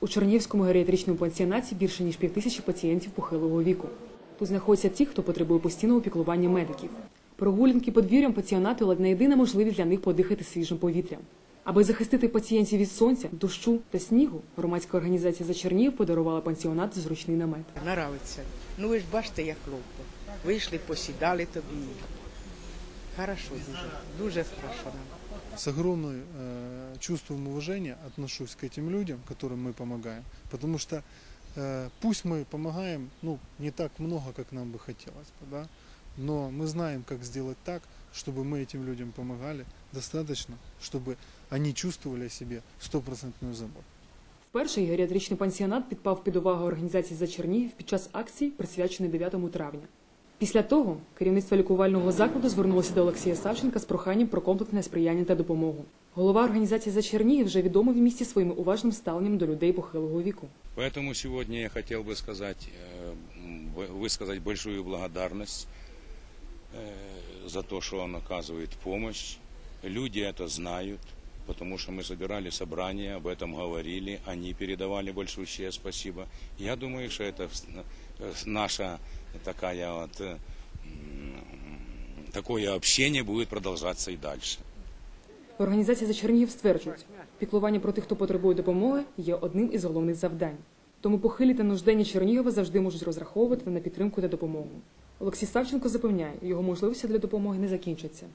У Чернігівському геріатричному пансіонаті більше ніж півтисячі пацієнтів похилого віку. Тут знаходяться ті, хто потребує постійного піклування медиків. Прогулянки подвір'ям пансіонату ледь не єдина можливість для них подихати свіжим повітрям. Аби захистити пацієнтів від сонця, дощу та снігу, громадська організація за Чернігів подарувала пансіонату зручний намет. Нравиться. Ну ви ж бачите, як ловко. Вийшли, посідали тобі. Хорошо дуже. Дуже хорошо нам. С огромным э, чувством уважения отношусь к этим людям, которым мы помогаем, потому что э, пусть мы помогаем, ну, не так много, как нам бы хотелось бы, да, но мы знаем, как сделать так, чтобы мы этим людям помогали достаточно, чтобы они чувствовали о себе стопроцентную заботу. Вперше геріатричний пансіонат підпав під увагу організації за Чернігів під час акції, присвяченої 9 травня. Після того керівництво лікувального закладу звернулося до Олексія Савченка з проханням про комплексне сприяння та допомогу. Голова організації за Чернігів вже відомий в місті своїм уважним ставленням до людей похилого віку. Поэтому сегодня я хотел бы сказать, э, м, б- высказать большую благодарность э, за то, что он оказывает помощь. Люди это знают, потому что мы собирали собрания, об этом говорили, они передавали большущее спасибо. Я думаю, что это вс- э, наша такая вот э, м, такое общение будет продолжаться и дальше. Організація за Чернігів стверджують, піклування про тих, хто потребує допомоги, є одним із головних завдань. Тому похилі та нужденні Чернігова завжди можуть розраховувати на підтримку та допомогу. Олексій Савченко запевняє, його можливості для допомоги не закінчаться.